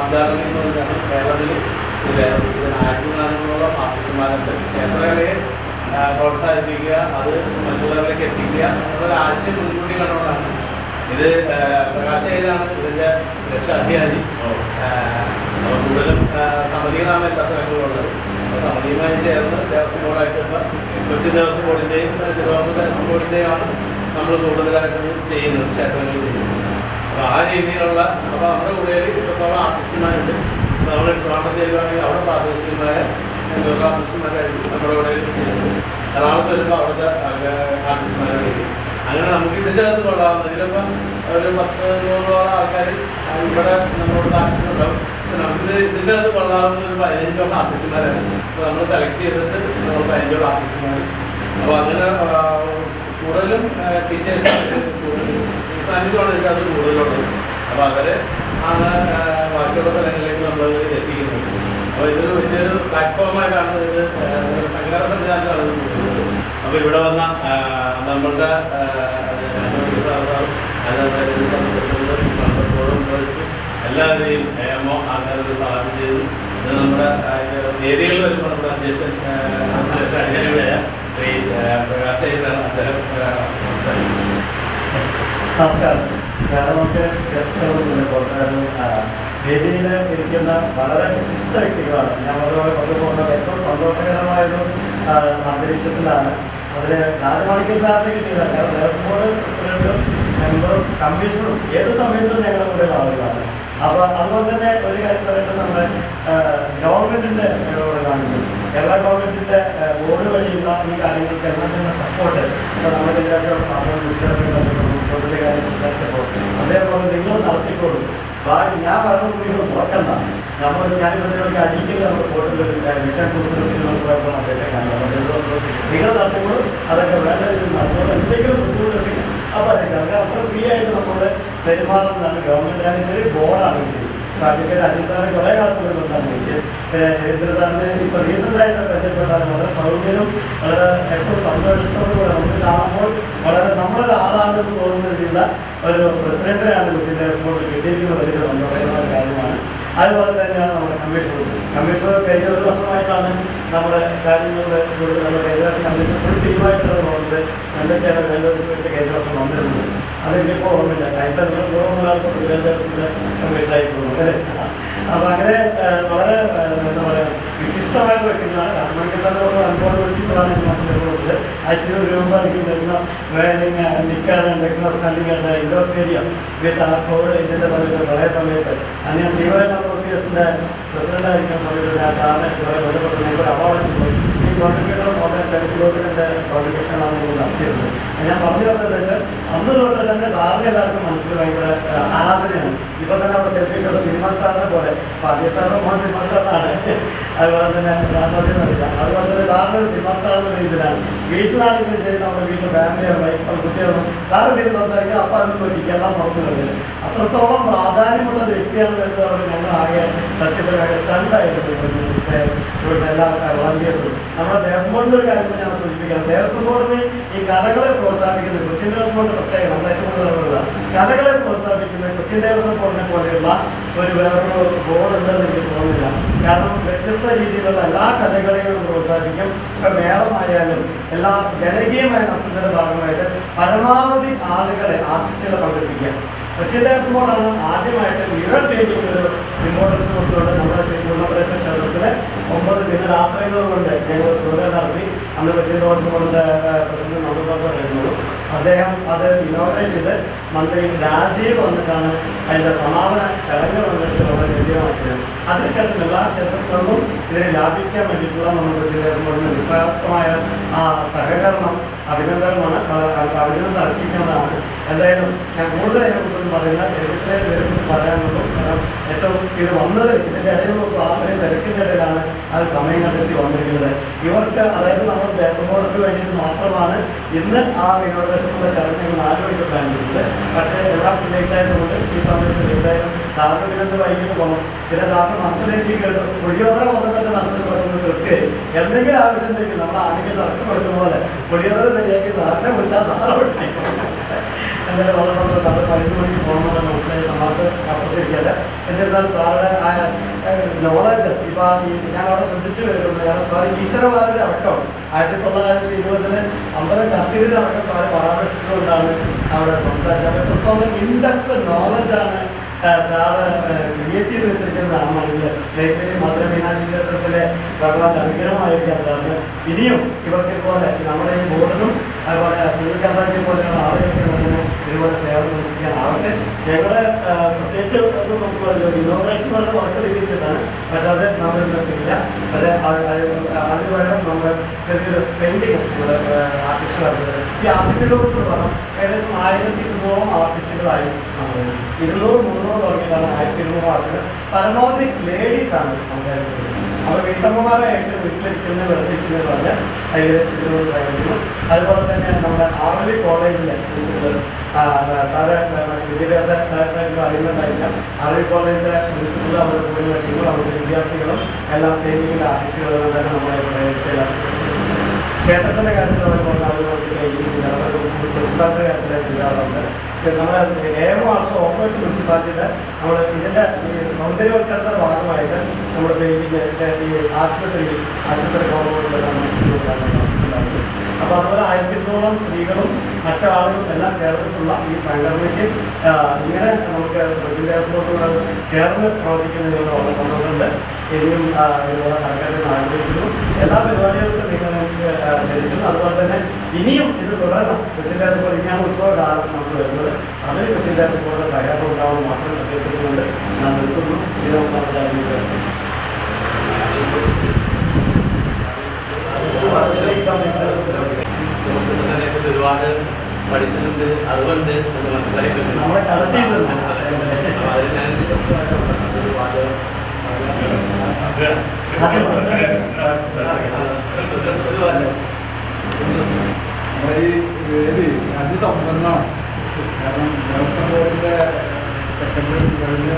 എന്ന് പറഞ്ഞാൽ കേരളത്തിൽ ഇത് ആയിരത്തി നാനൂറോളം ആർട്ടിസ്റ്റുമാരുണ്ട് ക്ഷേത്രകലയെ പ്രോത്സാഹിപ്പിക്കുക അത് മറ്റുള്ളവരിലേക്ക് എത്തിക്കുക എന്നുള്ള ആശയം മുൻകൂട്ടി കണ്ടുകൊണ്ടാണ് ഇത് പ്രകാശ് അയ്യരാണ് ഇതിന്റെ രക്ഷാധികാരി. കൂടുതലും സമിതികളാണ് എല്ലാ സ്ഥലങ്ങളിലുള്ളത് അപ്പോൾ സമിതിയുമായി ചേർന്ന് ദേവസ്വം ബോർഡായിട്ട് കൊച്ചി ദേവസ്വം ബോർഡിന്റെയും തിരുവനന്തപുരം ദേവസ്വം നമ്മൾ കൂടുതലായിട്ട് ചെയ്യുന്നത് ക്ഷേത്രങ്ങളിൽ ചെയ്യുന്നത്. അപ്പോൾ ആ രീതിയിലുള്ള അപ്പോൾ നമ്മുടെ കൂടെ ഇത്രത്തോളം ആർട്ടിസ്റ്റുമാരുണ്ട്. അപ്പോൾ നമ്മൾ ട്രിവാൻഡ്രം ചെയ്യുകയാണെങ്കിൽ അവിടെ പ്രാദേശികമായ എന്തൊക്കെ ആർട്ടിസ്റ്റുമാരായിരിക്കും നമ്മുടെ ഇവിടെ ചെയ്യുന്നത്. എറണാകുളത്ത് വരുമ്പോൾ അവിടുത്തെ ആർട്ടിസ്റ്റുമാരായിരിക്കും. അങ്ങനെ നമുക്ക് ഇതിന്റെ അകത്ത് കൊള്ളാവുന്ന ഇതിലിപ്പം ഒരു പത്ത് നൂറോളം ആൾക്കാർ ഇവിടെ നമ്മളോട് താല്പര്യമുണ്ടാവും. പക്ഷെ നമുക്ക് ഇതിന്റെ അകത്ത് കൊള്ളാവുന്ന ഒരു പതിനഞ്ചോളം ആർട്ടിസ്റ്റുമാരാണ്. അപ്പോൾ നമ്മൾ സെലക്ട് ചെയ്തിട്ട് നമ്മൾ പതിനഞ്ചോളം ആർട്ടിസ്റ്റുമാർ അപ്പോൾ അങ്ങനെ കൂടുതലും ടീച്ചേഴ്സ് സാന്നിധ്യമാണ് ഇതിന്റെ അകത്ത് കൂടുതലുള്ളത്. അപ്പോൾ അവരെ ആണ് ബാക്കിയുള്ള സ്ഥലങ്ങളിലേക്ക് നമ്മൾ എത്തിക്കുന്നത് അപ്പോൾ ഇതൊരു വലിയൊരു പ്ലാറ്റ്ഫോമായിട്ടാണ് ഇത് സംഘടന സംവിധാനത്തിലാണ് അപ്പൊ ഇവിടെ വന്ന നമ്മളുടെ എല്ലാവരെയും ഏമോ ആൾക്കാരെ സ്വാഗതം ചെയ്തു ഇത് നമ്മുടെ ആ, വരുമ്പോൾ നമ്മുടെ അധ്യക്ഷൻ അധ്യക്ഷ അധികാരികളായ ശ്രീ പ്രകാശ് അദ്ദേഹം സംസാരിക്കുന്നത്. നമസ്കാരം. ഞാൻ നമുക്ക് ഗസ്റ്റുകളൊന്നുമില്ല പുറത്തുകാരും വേദിയിൽ ഇരിക്കുന്ന വളരെ വിശിഷ്ട വ്യക്തികളാണ്. വളരെ കൊണ്ടുപോകുന്നത് ഏറ്റവും സന്തോഷകരമായൊരു അന്തരീക്ഷത്തിലാണ്. അതിൽ രാജമാണിക്യം സാറിന് കിട്ടിയില്ല. കാരണം ദേവസ്വം ബോർഡ് പ്രസിഡന്റും മെമ്പറും കമ്മീഷണറും ഏത് സമയത്തും ഞങ്ങളുടെ കൂടെ ആളുകളാണ് അപ്പോൾ അതുപോലെ തന്നെ ഒരു കാര്യം പറയുന്നത് നമ്മുടെ ഗവൺമെന്റിന്റെ ഇടപെടൽ കാണിക്കും കേരള ഗവൺമെന്റിന്റെ ബോർഡ് വഴിയുള്ള ഈ കാര്യങ്ങൾക്ക് എല്ലാം തന്നെ സപ്പോർട്ട് ഇപ്പോൾ നമ്മുടെ വിദ്യാഭ്യാസ മാസം മിനിസ്റ്ററിനെ ചോദ്യത്തിന്റെ കാര്യം സംസാരിച്ചപ്പോൾ അതേപോലെ നിങ്ങൾ നടത്തിക്കോളും. ഞാൻ പറഞ്ഞത് നിങ്ങൾ നോക്കണ്ട. നമ്മൾ ഞാനിപ്പോഴത്തേക്ക് അടിക്കുന്ന പോയിട്ടുണ്ട് മിഷൻ കാണാം. നിങ്ങൾ നടത്തിക്കോളും. അതൊക്കെ വേണ്ട രീതിയിൽ നടത്തോളും എന്തെങ്കിലും ബുദ്ധിമുട്ടുണ്ടെങ്കിൽ അപ്പോൾ അത് അത്ര ഫ്രീ ആയിട്ട് നമ്മുടെ പെരുമാറുന്നതാണ് ഗവൺമെന്റ് ആണെങ്കിൽ ശരി ബോർഡാണ് ശരി അജിത് സാറ് കുറേ കാലത്ത് കൊണ്ടാണ് രവീന്ദ്ര സാറിന് ഇപ്പോൾ റീസെന്റായിട്ട് പരിചയപ്പെട്ടാൽ വളരെ സൗകര്യവും വളരെ എപ്പോഴും സന്തോഷത്തോടു കൂടെ നമുക്ക് കാണുമ്പോൾ വളരെ നമ്മളൊരു ആളാണെന്ന് തോന്നുന്ന രീതിയിലുള്ള ഒരു പ്രസിഡന്റിനെയാണ് കൊച്ചി ദേവസ്വം ബോർഡ് കിട്ടിയിരിക്കുന്നത് വലിയ സന്തോഷകരമായ ഒരു കാര്യമാണ്. അതുപോലെ തന്നെയാണ് നമ്മുടെ കമ്മീഷണർ കമ്മീഷണർ കഴിഞ്ഞ ഒരു വർഷമായിട്ടാണ് നമ്മുടെ കാര്യങ്ങളുടെ കൂടുതൽ നമ്മുടെ ഏകദേശം കമ്മീഷൻ ഫുൾ ടീമായിട്ടാണ് പോകുന്നത് എന്തൊക്കെയാണ് വേണ്ടത് വെച്ച് കഴിഞ്ഞ വന്നിരുന്നത്. അതെനിക്കിപ്പോൾ ഓർമ്മയില്ല. നിങ്ങൾ മൂന്ന് ഒരാൾക്ക് അങ്ങനെ വളരെ എന്താ പറയുക വിശിഷ്ടമായ വ്യക്തികളാണ് രാമണിക്ക് അനുഭവം വെച്ചിട്ടാണ് എനിക്ക് മനസ്സിലാക്കുന്നത് വരുമ്പോൾ എനിക്ക് വരുന്ന വേലിംഗ് നിൽക്കാണ് ഇൻഡോർ സ്റ്റേഡിയം വിത്ത് സമയത്ത് പ്രളയ സമയത്ത്. അന്ന് ഞാൻ ശ്രീവരൻ അസോസിയേഷന്റെ പ്രസിഡന്റ് ആയിരിക്കുന്ന സമയത്ത് ഞാൻ സാറിനെ ബന്ധപ്പെട്ട് അവാർഡ് പോയി ഈ കോൺട്രിബ്യൂട്ടർ മോഡൽ ടെലിഗ്ലോസിന്റെ കോൺട്രിബ്യൂഷനാണ് നടത്തിയിരുന്നത്. ഞാൻ പറഞ്ഞു തന്നത് വെച്ചാൽ അന്ന് തൊട്ട് തന്നെ സാറിന് എല്ലാവർക്കും മനസ്സിൽ ഭയങ്കര ആരാധനയാണ്. ഇപ്പൊ തന്നെ അവിടെ സെൽഫി സിനിമ സ്റ്റാറിനെ പോലെ പാകിയ സാറിന്റെ മോഹൻ സിനിമ സ്റ്റാറാണ് അതുപോലെ തന്നെ സാറിനെ അറിയാം അതുപോലെ തന്നെ സാറിന് സിനിമ സ്റ്റാർ എന്ന രീതിയിലാണ് വീട്ടിലാണെങ്കിലും ശരി നമ്മുടെ വീട്ടിൽ ഫാമിലിയോ വൈഫോ കുട്ടികളും സാറ് വീട്ടിൽ സംസാരിക്കുക അപ്പം അതൊന്നും പറ്റിക്കുക എല്ലാം പുറത്തു കഴിഞ്ഞു അത്രത്തോളം പ്രാധാന്യമുള്ള ഒരു വ്യക്തിയാണ് സത്യത്തിൽ സ്റ്റണ്ടായിട്ട് ഇവിടുത്തെ എല്ലാ വളണ്ടിയേഴ്സും. നമ്മുടെ ദേവസ്വം ബോർഡിന്റെ ഒരു കാര്യം ഞാൻ സൂചിപ്പിക്കണം ദേവസ്വം ബോർഡിന് ഈ കഥകളെ പ്രോത്സാഹിപ്പിക്കുന്ന കൊച്ചിൻ ദേവസ്വം ബോർഡ് പ്രത്യേകം നമ്മുടെ ഏറ്റവും കൂടുതലുള്ള കഥകളെ പ്രോത്സാഹിപ്പിക്കുന്ന കൊച്ചിൻ ദേവസ്വം ബോർഡിനെ പോലെയുള്ള ഒരു വേറൊരു ബോർഡ് ഉണ്ടെന്ന് എനിക്ക് തോന്നുന്നില്ല. കാരണം വ്യത്യസ്ത രീതിയിലുള്ള എല്ലാ കലകളെയും പ്രോത്സാഹിപ്പിക്കും. ഇപ്പം മേളമായാലും എല്ലാ ജനകീയമായ നടത്തുന്നതിന്റെ ഭാഗമായിട്ട് പരമാവധി ആളുകളെ ആർട്ടിസ്റ്റുകളെ പങ്കെടുപ്പിക്കുക. കൊച്ചിൻ ദേവസ്വം ആദ്യമായിട്ട് മിറർ പെയിന്റിംഗ് ഒരു ഇമ്പോർട്ടൻസ് കൊടുത്തുകൊണ്ട് നമ്മുടെ ശ്രീ പൂർണപ്രദേശ ക്ഷേത്രത്തിലെ ഒമ്പത് ദിന ഞങ്ങൾ പ്രോഗ്രാം നടത്തി അന്ന് ബോർഡിന്റെ പ്രസിഡന്റ് നന്ദദാസായിരുന്നു അദ്ദേഹം അത് ഇനോഗ്രേറ്റ് ചെയ്ത് മന്ത്രി രാജീവ് വന്നിട്ടാണ് അതിന്റെ സമാപന ചടങ്ങ് വന്നിട്ട് വളരെ ലഭ്യമാക്കിയത് അതിനുശേഷം എല്ലാ ക്ഷേത്രങ്ങളിലും ഇതിനെ വ്യാപിക്കാൻ വേണ്ടിയിട്ടുള്ള നമ്മുടെ ദേവസ്വം നിസ്സാർത്ഥമായ ആ സഹകരണം അഭിനന്ദനമാണ്. അഭിനന്ദനം അർപ്പിക്കുന്നതാണ് എന്തായാലും ഞാൻ കൂടുതൽ അതിനെക്കുറിച്ചൊന്നും പറയുന്ന എഴുത്തിനെ ഇതിനെക്കുറിച്ച് പറയാനുള്ളൂ. കാരണം ഏറ്റവും ഇത് വന്നത് ഇതിന്റെ ഇടയിൽ നോക്കുക അത്രയും തിരക്കിന്റെ ഇടയിലാണ് അത് സമയം കണ്ടെത്തി വന്നിരിക്കുന്നത്. ഇവർക്ക് അതായത് നമ്മൾ ദേശബോധത്തിന് വേണ്ടിയിട്ട് മാത്രമാണ് ഇന്ന് ആ വിനോദ ചടങ്ങ് ഞങ്ങൾ ചെയ്തത് പക്ഷേ എല്ലാം ലേറ്റ് ആയതുകൊണ്ട് ഈ സമയത്ത് ലേറ്റ് ആയാലും സാറിന് പിന്നെ വൈകിട്ട് പോകണം പിന്നെ സാറിന് മനസ്സിലേക്ക് കേട്ടു പുളിയോദര വന്നിട്ട് മനസ്സിൽ പെട്ടെന്ന് തൃക്ക് എന്തെങ്കിലും ആവശ്യം ഉണ്ടെങ്കിൽ നമ്മൾ ആദ്യം സർക്കിൾ കൊടുത്ത പോലെ പുളിയോദര റെഡിയാക്കി സാറിനെ വിളിച്ചാൽ സാറ് വിളിക്കും എന്തായാലും വളരെ അത് പതിനൊന്ന് മണിക്ക് പോകണമെന്ന് മനസ്സിലായി. തമാശ അപ്പുറത്തിരിക്കല്ല എന്നിരുന്നാൽ സാറുടെ ആ നോളജ് ഇപ്പൊ ഞാൻ അവിടെ ശ്രദ്ധിച്ചു വരുന്നത് കാരണം സാർ ടീച്ചർമാരുടെ അടക്കം. ആയിരത്തി തൊള്ളായിരത്തി ഇരുപതിന് അമ്പലം കത്തിയതിലടക്കം സാറ് പരാമർശിച്ചുകൊണ്ടാണ് അവിടെ സംസാരിച്ചത്. എത്രത്തോളം ഇൻഡെപ്ത് നോളജാണ് സാറ് ക്രിയേറ്റ് ചെയ്ത് വെച്ചിരിക്കുന്നതാണെങ്കിൽ ലൈബ്രറി മധുര മീനാക്ഷി ക്ഷേത്രത്തിലെ ഭഗവാന്റെ അനുഗ്രഹമായിരിക്കാം സാറിന് ഇനിയും ഇവർക്ക് പോലെ നമ്മുടെ ഈ ബോർഡിനും അതുപോലെ സുനിൽകാന്താജിയെ പോലെയുള്ള ആളുകൾക്ക് തന്നെ ഇതുപോലെ സേവനം അനുഷ്ഠിക്കാൻ ആവട്ടെ ഞങ്ങളുടെ പ്രത്യേകിച്ച് അത് നമുക്ക് പറഞ്ഞു ഇന്നോവേഷൻ വളരെ വർക്ക് തിരിച്ചിട്ടാണ് പക്ഷെ അത് നമ്മൾ ഇല്ല. പക്ഷേ അത് അത് അതിന് നമ്മൾ ചെറിയൊരു പെയിന്റിങ് നമ്മുടെ ആർട്ടിസ്റ്റുകളാണ് ഈ ആർട്ടിസ്റ്റുകളോട് പറഞ്ഞു ഏകദേശം ആയിരത്തി ഇരുന്നൂറോളം ആർട്ടിസ്റ്റുകളായി ഇരുന്നൂറ് മുന്നൂറ് തുടങ്ങിയതാണ് ആയിരത്തി ഇരുന്നൂറ് ആർട്ടിസ്റ്റുകൾ പരമാവധി ലേഡീസ് ആണ് നമ്മുടെ അപ്പോൾ വീട്ടമ്മമാരായിട്ട് വീട്ടിലിരിക്കുന്ന വെറുതെ ഇരിക്കുന്നത് പറഞ്ഞാൽ അതിൽ ഇരുന്നൂറ് സൈനിക്കുന്നു അതുപോലെ തന്നെ നമ്മുടെ ആർവി കോളേജിലെ വിദ്യാഭ്യാസ ഡയറക്ടറായിട്ട് അറിയുന്നതായിരിക്കാം കോളേജിന്റെ കോളേജിലെ പ്രിൻസിപ്പൽ അവരുടെ കൂടെ വയ്ക്കുന്നു അവരുടെ വിദ്യാർത്ഥികളും എല്ലാം പെയിന്റിങ്ങിന്റെ ആർട്ടിസ്റ്റുകളും തന്നെ നമ്മളെ കാര്യത്തിൽ അവർ മുനിസിപ്പാലിറ്റി കാര്യത്തിൽ ചെയ്യാറുണ്ട് നമ്മുടെ ഏഴ് മാസം ഓപ്പറേറ്റ് മുനിസിപ്പാലിറ്റിയുടെ നമ്മുടെ ഇതിന്റെ സൗന്ദര്യവൽക്കരണത്തിന്റെ ഭാഗമായിട്ട് നമ്മുടെ ഈ ആശുപത്രി ആശുപത്രി കോമ്പൗണ്ടിലെല്ലാം അപ്പോൾ അതുപോലെ ആയിരത്തി സ്ത്രീകളും മറ്റു ആളുകളും എല്ലാം ചേർന്നിട്ടുള്ള ഈ സംഘടനയ്ക്ക് ഇങ്ങനെ നമുക്ക് ഹൗസിലോട്ടുള്ള ചേർന്ന് പ്രവർത്തിക്കുന്നതിനുള്ള വളരെ സന്തോഷമുണ്ട് ഇനിയും ഇതുപോലെ നടക്കാൻ ആഗ്രഹിക്കുന്നു. എല്ലാ പരിപാടികൾക്കും നിങ്ങൾ നമുക്ക് അതുപോലെ തന്നെ ഇനിയും ഇത് തുടരണം. വിദ്യാഭ്യാസ പോലെ ഇനിയാണ് ഉത്സവ കാലത്ത് നമുക്ക് വരുന്നത്. അതിന് വിദ്യാഭ്യാസ പോലെ സഹകരണം ഉണ്ടാവുന്ന മാത്രം അഭ്യർത്ഥിച്ചുകൊണ്ട് ഞാൻ നിർത്തുന്നു. ഇതിനൊക്കെ ഒരുപാട് പഠിച്ചിട്ടുണ്ട്. അതുകൊണ്ട് വേദി അതിസമ്പന്നമാണ് കാരണം ദേവസ്വം ബോർഡിന്റെ സെക്രട്ടറി കഴിഞ്ഞ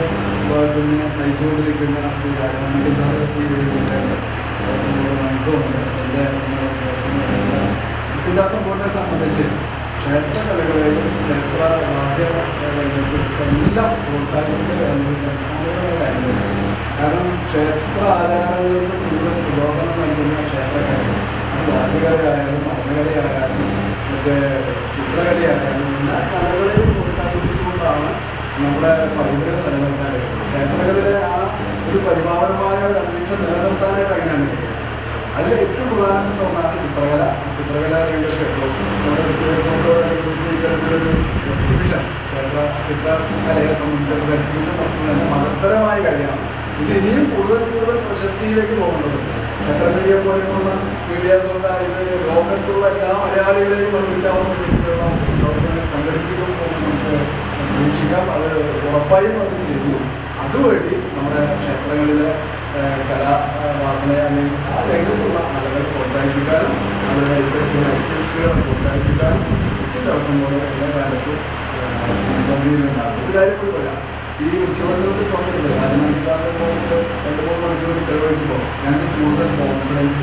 പിന്നെ നയിച്ചുകൊണ്ടിരിക്കുന്ന ശ്രീ രാജമാണിക്കുന്നത് ഈ വേദിയിലെ ദേവസ്വം ബോർഡ് നമുക്കുണ്ട് എന്റെ ദേവസ്വം ബോർഡിനെ സംബന്ധിച്ച് ക്ഷേത്ര കലകളെയും ക്ഷേത്ര വാദ്യ എല്ലാം കാര്യമാണ്. കാരണം ക്ഷേത്ര ആചാരങ്ങൾക്ക് കൂടുതൽ പുരോഗമനം നൽകുന്ന ക്ഷേത്രകല അത് വാദ്യകലയായാലും മരണകലയായാലും മറ്റേ ചിത്രകലയായാലും എല്ലാ കലകളെയും പ്രോത്സാഹിപ്പിച്ചുകൊണ്ടാണ് നമ്മുടെ പൈതൃകം നിലനിർത്താൻ കഴിയുന്നത് ക്ഷേത്രകളിലെ ആ ഒരു പരിപാലനമായ ഒരു അന്തരീക്ഷം നിലനിർത്താനായിട്ട് അങ്ങനെയാണ് കഴിയുന്നത് അതിൽ ഏറ്റവും പ്രധാനപ്പെട്ട ഒന്നാണ് ചിത്രകല ചിത്രകല രംഗത്ത് ഇപ്പോൾ നമ്മുടെ ഒരു എക്സിബിഷൻ ക്ഷേത്ര ചിത്രകലയെ സംബന്ധിച്ചുള്ള എക്സിബിഷൻ നടത്തുന്നത് മഹത്തരമായ കാര്യമാണ് ഇത് ഇനിയും കൂടുതൽ കൂടുതൽ പോകുന്നത്. മീഡിയ പോലെയുള്ള മീഡിയാസ് ഉണ്ടായത് ലോകത്തുള്ള എല്ലാ മലയാളികളെയും അറിയിക്കാവുന്ന രീതിയിലുള്ള സംഘടിപ്പിക്കുമ്പോൾ നമുക്ക് പ്രതീക്ഷിക്കാം അത് ഉറപ്പായും അത് ചെയ്തു അതുവഴി നമ്മുടെ ക്ഷേത്രങ്ങളിലെ കലാവാസന അല്ലെങ്കിൽ ആ രംഗത്തുള്ള ആളുകളെ പ്രോത്സാഹിപ്പിക്കാനും അവരുടെ ഇപ്പോഴത്തെ എക്സിബിഷനുകൾ പ്രോത്സാഹിപ്പിക്കാനും ഉച്ച ദിവസം പോലെ എല്ലാ കാലത്തും ഗംഭീരമുണ്ടാകും ഒരു കാര്യം കൂടി പറയാം. ഈ ഉച്ചവത്സരത്തിൽ കാരണം രാജമാണിക്കാരുടെ പോകുന്നത് രണ്ട് മൂന്ന് മണിക്കൂർ ചെലവഴിക്കുമ്പോൾ ഞാൻ കൂടുതൽ കോൺഫിഡൻസ്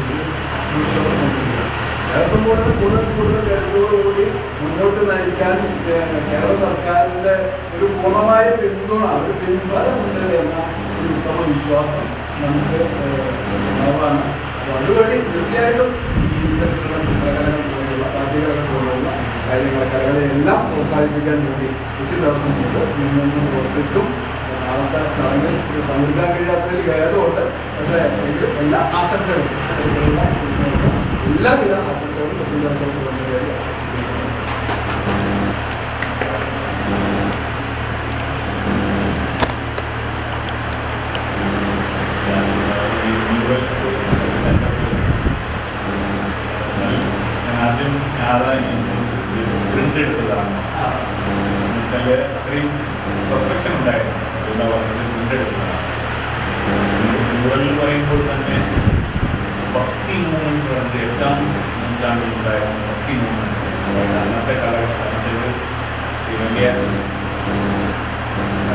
വിശ്വാസം കൊണ്ടിരിക്കുക ദേവസ്വം ബോർഡിന് കൂടുതൽ കൂടുതൽ കരുതലോടുകൂടി മുന്നോട്ട് നയിക്കാൻ കേരള സർക്കാരിന്റെ ഒരു പൂർണമായ പിന്തുണ ഒരു പിൻബലമുണ്ട് എന്ന ഒരു ഉത്തമ വിശ്വാസം നമുക്ക് ഉണ്ടാവാണ് അതുവഴി തീർച്ചയായിട്ടും ഈ ഇത്തരത്തിലുള്ള ചിത്രകലകൾ പോലെയുള്ള വാദ്യകലകൾ പോലെയുള്ള കാര്യങ്ങളെ കലകളെ എല്ലാം പ്രോത്സാഹിപ്പിക്കാൻ വേണ്ടി ഉച്ച ദിവസം മുതൽ പുറത്തിട്ടും നാളത്തെ ചടങ്ങിൽ പങ്കെടുക്കാൻ കഴിയാത്തതിൽ ഖേദമുണ്ട്. പക്ഷേ എനിക്ക് എല്ലാ ആശംസകളും എല്ലാവിധ ആശംസകളും ഉച്ച ദിവസം കൊണ്ട് ആദ്യം ഞായറാഴ്ച പ്രിന്റ് എടുത്തതാണ്. എന്നുവെച്ചാൽ അത്രയും പെർഫെക്ഷൻ ഉണ്ടായിരുന്നു. എന്താ പറയുന്നത്? പ്രിന്റ് എടുത്തതാണ്. മ്യൂറൽ പറയുമ്പോൾ തന്നെ ഭക്തി മൂവ്മെന്റ് പറഞ്ഞത് എട്ടാം നൂറ്റാണ്ടിൽ ഉണ്ടായിരുന്ന ഭക്തി മൂവ്മെന്റ് അന്നത്തെ കാലഘട്ടത്തിൽ ഈ വലിയ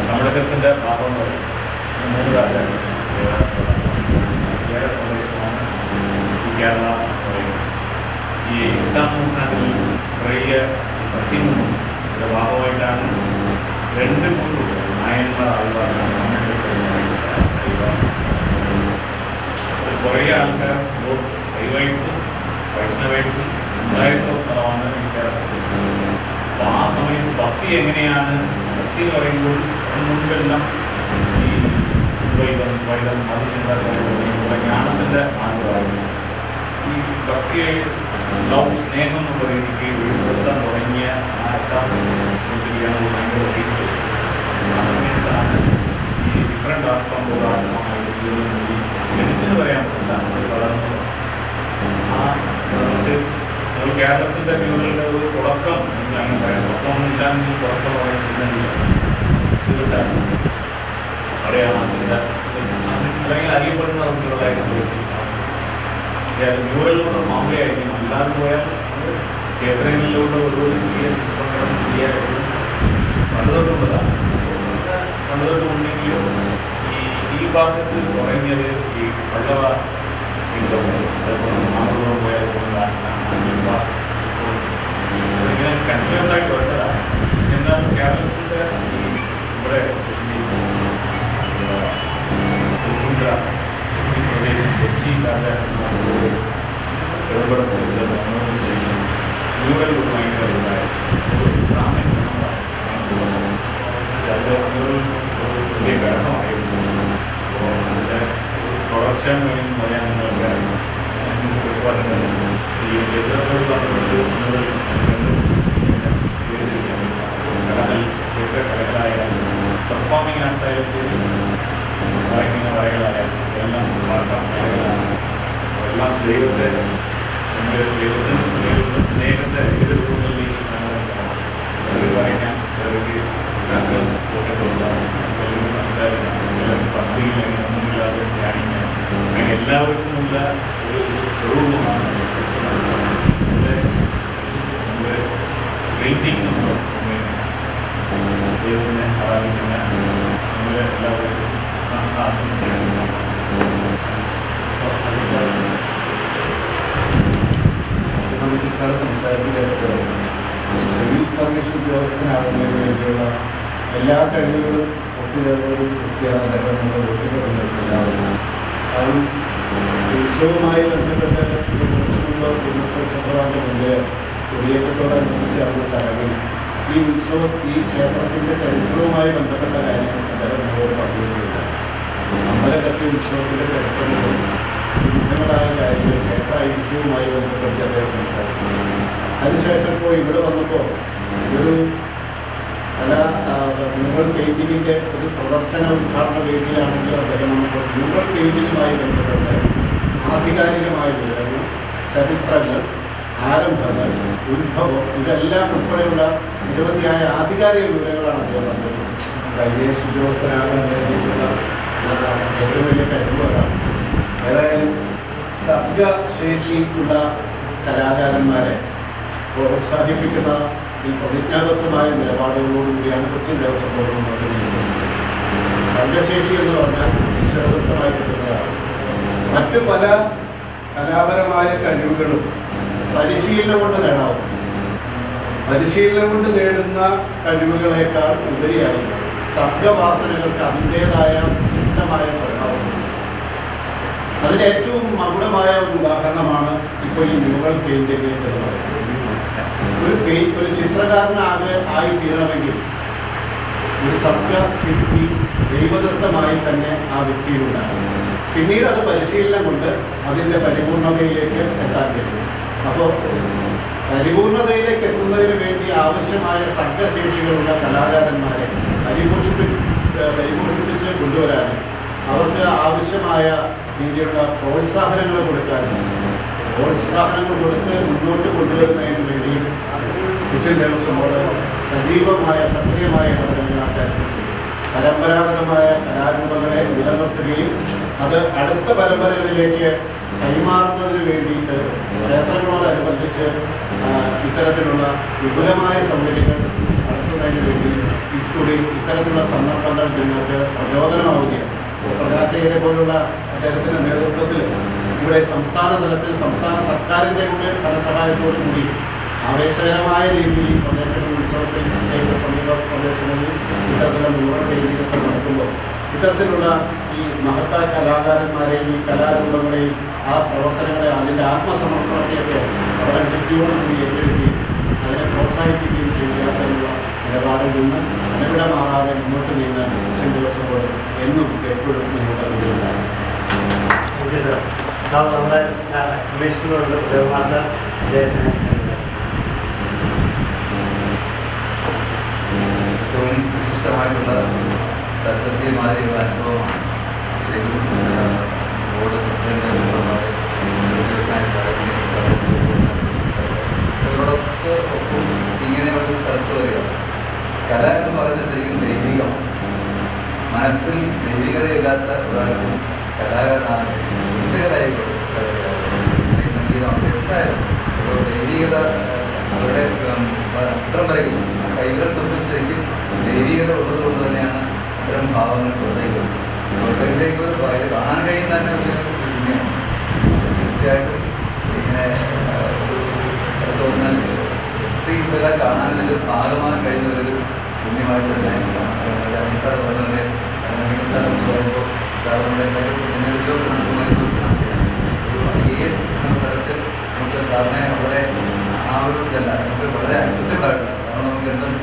തമിഴകത്തിന്റെ ഭാഗങ്ങൾ മൂന്ന് കാലഘട്ടം ചേര പ്രദേശമാണ് ഈ കേരള പറയുന്നത്. എട്ടാം നൂറ്റാണ്ടിൽ കുറേ ഭക്തി മൂവ്മെന്റ്സ് ഭാഗമായിട്ടാണ് രണ്ട് മൂന്ന് നായന്മാർ ആൾക്കാരാണ് കുറേ ആൾക്കാർ ശൈവൈറ്റ്സും വൈഷ്ണവൈറ്റ്സും ഉണ്ടായിട്ടുള്ള സ്ഥലമാണ് ഈ കേരളം അപ്പോൾ ആ സമയത്ത് ഭക്തി എങ്ങനെയാണ്? ഭക്തി എന്ന് പറയുമ്പോൾ മുൻപെല്ലാം ഈ ദ്വൈതം ദ്വൈതം മതചിന്താചാര ജ്ഞാനത്തിന്റെ മാർഗമായിരുന്നു ഈ ഭക്തിയെ ലവ് സ്നേഹം എന്ന് രീതിക്ക് വെളിപ്പെടുത്താൻ തുടങ്ങിയ ആ എത്താൻ സൂചിപ്പിക്കാൻ ഭയങ്കര റീച്ച് ആ സമയത്താണ് ഈ ഡിഫറെന്റ് ആർട്ട് ഫോം ആർട്ട് ജനിച്ചെന്ന് പറയാൻ പറ്റില്ല. അത് വളർന്നത് ആ നമുക്ക് കേരളത്തിന്റെ ന്യൂകളുടെ ഒരു തുടക്കം എന്നാണ് പറയാം. തുടക്കം ഇല്ലാങ്കിൽ തുടക്കം പറയുന്നില്ല. ഇതുകൊണ്ടാണ് അറിയാം അതിന്റെ അല്ലെങ്കിൽ അറിയപ്പെടുന്ന കുട്ടികളായിട്ട് ന്യൂറലിലൂടെ മാമലയായിരിക്കും അല്ലാതെ പോയാൽ അത് ക്ഷേത്രങ്ങളിലൂടെ ഒരു ചെറിയ ശില്പങ്ങളും ചെറിയ പണ്ടുതൊട്ടുള്ളതാണ് പണ്ടുതൊട്ടുണ്ടെങ്കിലും ഈ ഈ ഭാഗത്ത് കുറഞ്ഞത് ഈ പള്ളവ അതുപോലെ മാമലൂർ പോയാൽ ശില്പ ഇങ്ങനെ കണ്ടിന്യൂസ് ആയിട്ട് വരുന്നതാണ് പക്ഷെ എന്നാൽ കേരളത്തിന്റെ ഈ ഇവിടെ എസ്പെഷ്യലി ഈ പ്രദേശം കൊച്ചി രാജാക്കന്മാരുടെ ഇടപെടൽ അഡ്മിനിസ്ട്രേഷൻ ന്യൂറൽ ഭയങ്കര ഒരു പ്രാമുഖ്യമാണ് അത് ഒരു വലിയ ഘടകമായിരുന്നു അപ്പോൾ അതിന്റെ തുടർച്ച എന്ന് വേണമെങ്കിൽ പറയാൻ നിങ്ങൾക്ക് ഒരുപാട് ഈ എതിർപ്പോട് ബന്ധപ്പെട്ട് ന്യൂറൽ കലകൾ കലകളായാലും പെർഫോമിംഗ് ആർട്സായാലും ശരി വായിക്കുന്ന വരകളായാലും എല്ലാം പാട്ടാം വരകളാണ് എല്ലാം ദൈവത്തെ നമ്മുടെ ദൈവത്തിന് ദൈവത്തിന്റെ സ്നേഹത്തെ ഏത് രൂപങ്ങളിലേക്ക് ചിലർ വായിക്കാം ചിലർക്ക് കൂട്ടത്തുണ്ടാകും ചിലർക്ക് സംസാരിക്കാം. ചിലർക്ക് അങ്ങനെ ഒന്നുമില്ലാതെ ധ്യാനിക്കാം അങ്ങനെ എല്ലാവർക്കുമുള്ള ഒരു സ്വരൂപമാണ് നമ്മുടെ പെയിന്റിങ് നമ്മൾ ദൈവത്തിനെ ആരാധിക്കുന്ന നമ്മളെ എല്ലാവർക്കും ആശംസിക്കുന്നു നമുക്ക് സാർ സംസാരിച്ച് കേട്ടത് സിവിൽ സർവീസ് ഉദ്യോഗസ്ഥനാകുന്നതിന് വേണ്ടിയുള്ള എല്ലാ കഴിവുകളും ഒത്തുചേർന്നൊരു വ്യക്തിയാണ് അദ്ദേഹം നമ്മുടെ എല്ലാവരും കാരണം ഉത്സവവുമായി ബന്ധപ്പെട്ട് ഇത് കുറച്ച് മുമ്പ് ഇന്നത്തെ മുമ്പ് കുടിയേറ്റത്തോടനുബന്ധിച്ച് നടന്ന ചടങ്ങിൽ ഈ ഉത്സവം ഈ ക്ഷേത്രത്തിന്റെ ചരിത്രവുമായി ബന്ധപ്പെട്ട കാര്യങ്ങൾ അദ്ദേഹം നമ്മളോട് പങ്കുവയ്ക്കുകയില്ല അമ്പലക്കത്തി ഉത്സവത്തിന്റെ ചരിത്രങ്ങളും വിവിധങ്ങളായ കാര്യങ്ങൾ ക്ഷേത്ര ഐക്യവുമായി ബന്ധപ്പെട്ട് അദ്ദേഹം സംസാരിച്ചു അതിനുശേഷം ഇപ്പോൾ ഇവിടെ വന്നപ്പോൾ ഒരു പല ന്യൂറൽ പെയിന്റിങ്ങിന്റെ ഒരു പ്രദർശന ഉദ്ഘാടന വേദിയിലാണെങ്കിൽ അദ്ദേഹം നമുക്ക് ന്യൂറൽ പെയിന്റിങ്ങുമായി ബന്ധപ്പെട്ട് ആധികാരികമായ വിവരങ്ങൾ ചരിത്രങ്ങൾ ആരംഭങ്ങൾ ഉത്ഭവം ഇതെല്ലാം ഉൾപ്പെടെയുള്ള നിരവധിയായ ആധികാരിക വിവരങ്ങളാണ് അദ്ദേഹം പറഞ്ഞത് എസ് ഉദ്യോഗസ്ഥനാകാൻ വേണ്ടിയിട്ടുള്ള ഏറ്റവും വലിയ കഴിവുകളാണ് ഏതായാലും സർഗശേഷിയുള്ള കലാകാരന്മാരെ പ്രോത്സാഹിപ്പിക്കുന്ന ഈ പ്രതിജ്ഞാബദ്ധമായ നിലപാടുകളോടുകൂടിയാണ് കൊച്ചിൻ ദേവസ്വം ബോർഡ് മുന്നോട്ട് സർഗശേഷി എന്ന് പറഞ്ഞാൽ ഈശ്വരദത്തമായി കിട്ടുന്നതാണ് മറ്റു പല കലാപരമായ കഴിവുകളും പരിശീലനം കൊണ്ട് നേടാവും. പരിശീലനം കൊണ്ട് നേടുന്ന കഴിവുകളേക്കാൾ ഉപരിയായി സർഗവാസനകൾക്ക് അതിന്റേതായ ശുദ്ധമായ സ്വഭാവമുണ്ട് അതിന് ഏറ്റവും മകുടമായ ഒരു ഉദാഹരണമാണ് ഇപ്പോൾ ഈ മുഗൾ പെയിന്റിംഗ് എന്ന് പറയുന്നത്. ഒരു പെയിന്റ് ഒരു ചിത്രകാരനാകെ ആയി തീരണമെങ്കിൽ ഒരു സിദ്ധി ദൈവദത്തമായി തന്നെ ആ വ്യക്തിയിലുണ്ടാകും. പിന്നീട് അത് പരിശീലനം കൊണ്ട് അതിന്റെ പരിപൂർണതയിലേക്ക് എത്താൻ കഴിയും. അപ്പോൾ പരിപൂർണതയിലേക്ക് എത്തുന്നതിന് വേണ്ടി ആവശ്യമായ സർഗശേഷികളുള്ള കലാകാരന്മാരെ പരിപോഷിപ്പി ഏഹ് പരിപോഷിപ്പിച്ച് കൊണ്ടുവരാനും അവർക്ക് ആവശ്യമായ രീതിയിലുള്ള പ്രോത്സാഹനങ്ങൾ കൊടുക്കാൻ പ്രോത്സാഹനങ്ങൾ കൊടുത്ത് മുന്നോട്ട് കൊണ്ടുവരുന്നതിന് വേണ്ടി കൊച്ചിൻ ദേവസ്വം സജീവമായ സക്രിയമായ ഇടപെടലുകൾ പരമ്പരാഗതമായ കലാരൂപങ്ങളെ നിലനിർത്തുകയും അത് അടുത്ത പരമ്പരകളിലേക്ക് കൈമാറുന്നതിന് വേണ്ടിയിട്ട് ക്ഷേത്രങ്ങളോടനുബന്ധിച്ച് ഇത്തരത്തിലുള്ള വിപുലമായ സൗകര്യങ്ങൾ നടത്തുന്നതിന് വേണ്ടി ഇക്കുറി ഇത്തരത്തിലുള്ള സന്ദർഭങ്ങൾ നിങ്ങൾക്ക് പ്രചോദനമാവുകയാണ്. പ്രകാശകരെ പോലുള്ള അദ്ദേഹത്തിന്റെ നേതൃത്വത്തിൽ ഇവിടെ സംസ്ഥാന തലത്തിൽ സംസ്ഥാന സർക്കാരിന്റെ കൂടെ ധനസഹായത്തോടു കൂടി ആവേശകരമായ രീതിയിൽ പ്രദേശങ്ങളിൽ ഉത്സവത്തിൽ പ്രത്യേക സമീപ പ്രദേശങ്ങളിൽ ഇത്തരത്തിലുള്ള വേദികളൊക്കെ നടക്കുമ്പോൾ ഇത്തരത്തിലുള്ള ഈ മഹത്തായ കലാകാരന്മാരെയും ഈ കലാരൂപങ്ങളെയും ആ പ്രവർത്തനങ്ങളെ അതിന്റെ ആത്മസമർപ്പണത്തെയൊക്കെ വളരെ ശക്തിയോടുകൂടി ഏറ്റെടുക്കുകയും അതിനെ പ്രോത്സാഹിപ്പിക്കുകയും ചെയ്യുക എന്നുള്ള നിലപാടിൽ നിന്ന് അനവിടെ മാറാതെ മുന്നോട്ട് നീങ്ങാൻ അച്ഛൻ ദിവസങ്ങളോട് എന്നും എപ്പോഴും നിങ്ങൾക്ക് സാർ നമ്മുടെ കമ്മീഷണറുണ്ട് ദേവമാസ ഏറ്റവും വിശിഷ്ടമായിട്ടുള്ള തത്വത്തെ മാതിരിയുള്ള അനുഭവമാണ് ശരിക്കും ബോർഡ് പ്രസിഡന്റ് അംഗങ്ങളുമായി ഇവരോടൊക്കെ ഒപ്പം ഇങ്ങനെ ഒരു സ്ഥലത്ത് വരിക കല എന്ന് പറയുന്നത് ശരിക്കും ദൈവികമാണ് മനസ്സിൽ ദൈവികതയില്ലാത്ത ഒരാൾക്ക് കലാകാരനാണ് എന്ത് കലയായിക്കോട്ടെ ഈ സംഗീതമാണ് എന്തായാലും ഒരു ദൈവികത അവരുടെ ചിത്രം വരയ്ക്കുന്നു. കൈകൾ തമ്മിൽ ശരിക്കും ദൈവികത ഉള്ളത് കൊണ്ട് തന്നെയാണ് അത്തരം ഭാവങ്ങൾ പുറത്തേക്ക് വരുന്നത്. പുറത്തേക്ക് ഒരു ഇത് കാണാൻ കഴിയുന്ന തന്നെ വലിയൊരു പുണ്യമാണ് തീർച്ചയായിട്ടും ഇങ്ങനെ ഒരു സ്ഥലത്ത് വന്നാൽ വൃത്തി ഇതെല്ലാം കാണാൻ ഒരു ഭാഗമാകാൻ കഴിയുന്ന ഒരു പുണ്യമായിട്ട് തന്നെ കാണാം സാർ പറഞ്ഞ സാർ പറയുമ്പോൾ സാർ നമ്മുടെ പിന്നെ ഉദ്യോഗസ്ഥനാണ് കുമാരി ഉദ്യോഗസ്ഥനാണ് ഒരു ഐ എ എസ് എന്ന തരത്തിൽ നമുക്ക് സാറിനെ വളരെ ആ ഒരു ഇതല്ല നമുക്ക് വളരെ ആക്സസിബിൾ ആയിട്ടുള്ള കാരണം നമുക്ക് എന്തും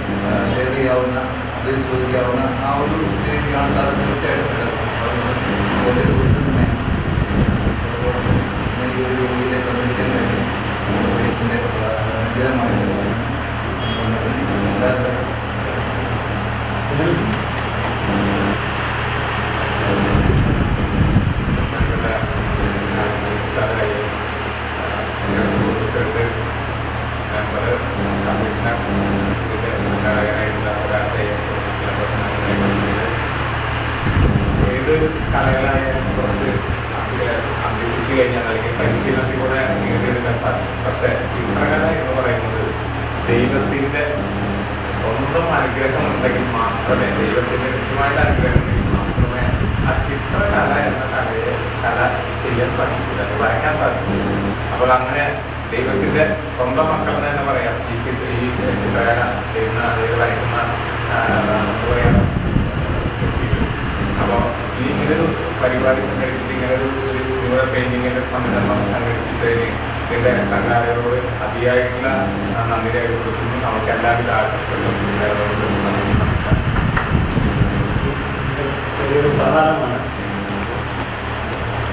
ഷെയർ ചെയ്യാവുന്ന അത് ചോദിക്കാവുന്ന ആ ഒരു രീതിയാണ് സാർ തീർച്ചയായിട്ടും ഉള്ളത്. അതുകൊണ്ട് തന്നെയാണ് അതോടൊപ്പം ഈ ഒരു വന്നിരിക്കാൻ കഴിയും പോലീസിന്റെ അനുഗ്രഹമായിട്ടുള്ള സംഭവത്തിന് എല്ലാവരും ഏത് കലകളായാലും കുറച്ച് അഭ്യസിച്ചു കഴിഞ്ഞാൽ അല്ലെങ്കിൽ പരിശീലനത്തിലൂടെ നേടിയെടുക്കാൻ സാധിക്കും പക്ഷേ ചിത്രകല എന്ന് പറയുന്നത് ദൈവത്തിന്റെ സ്വന്തം അനുഗ്രഹം ഉണ്ടെങ്കിൽ മാത്രമേ ദൈവത്തിന്റെ കൃത്യമായിട്ട് അനുഗ്രഹം ഉണ്ടെങ്കിൽ മാത്രമേ ആ ചിത്രകല എന്ന കലയെ കല ചെയ്യാൻ സാധിക്കൂ അല്ലെങ്കിൽ വരയ്ക്കാൻ സാധിക്കൂ അപ്പോൾ അങ്ങനെ ദൈവത്തിന്റെ സ്വന്തം മക്കൾ തന്നെ പറയാം. ഈ ചിത്ര ഈ ചിത്രകല ചെയ്യുന്ന അല്ലെങ്കിൽ വരയ്ക്കുന്ന എന്താ പറയാ? അപ്പോൾ ഈ ഇങ്ങനൊരു പരിപാടി സംഘടിപ്പിച്ച് ഇങ്ങനൊരു ഒരു ന്യൂറൽ പെയിന്റിങ്ങിന്റെ സംരംഭം സംഘടിപ്പിച്ചതിന് ഇതിന്റെ സംഘാടകരോട് അതിയായിട്ടുള്ള നന്ദി രേഖപ്പെടുത്തുന്നു. നമുക്ക് എല്ലാവിധ ആശംസകളും നേർന്നുകൊണ്ട് നന്ദി. നമസ്കാരം ചെറിയൊരു പ്രധാനമാണ്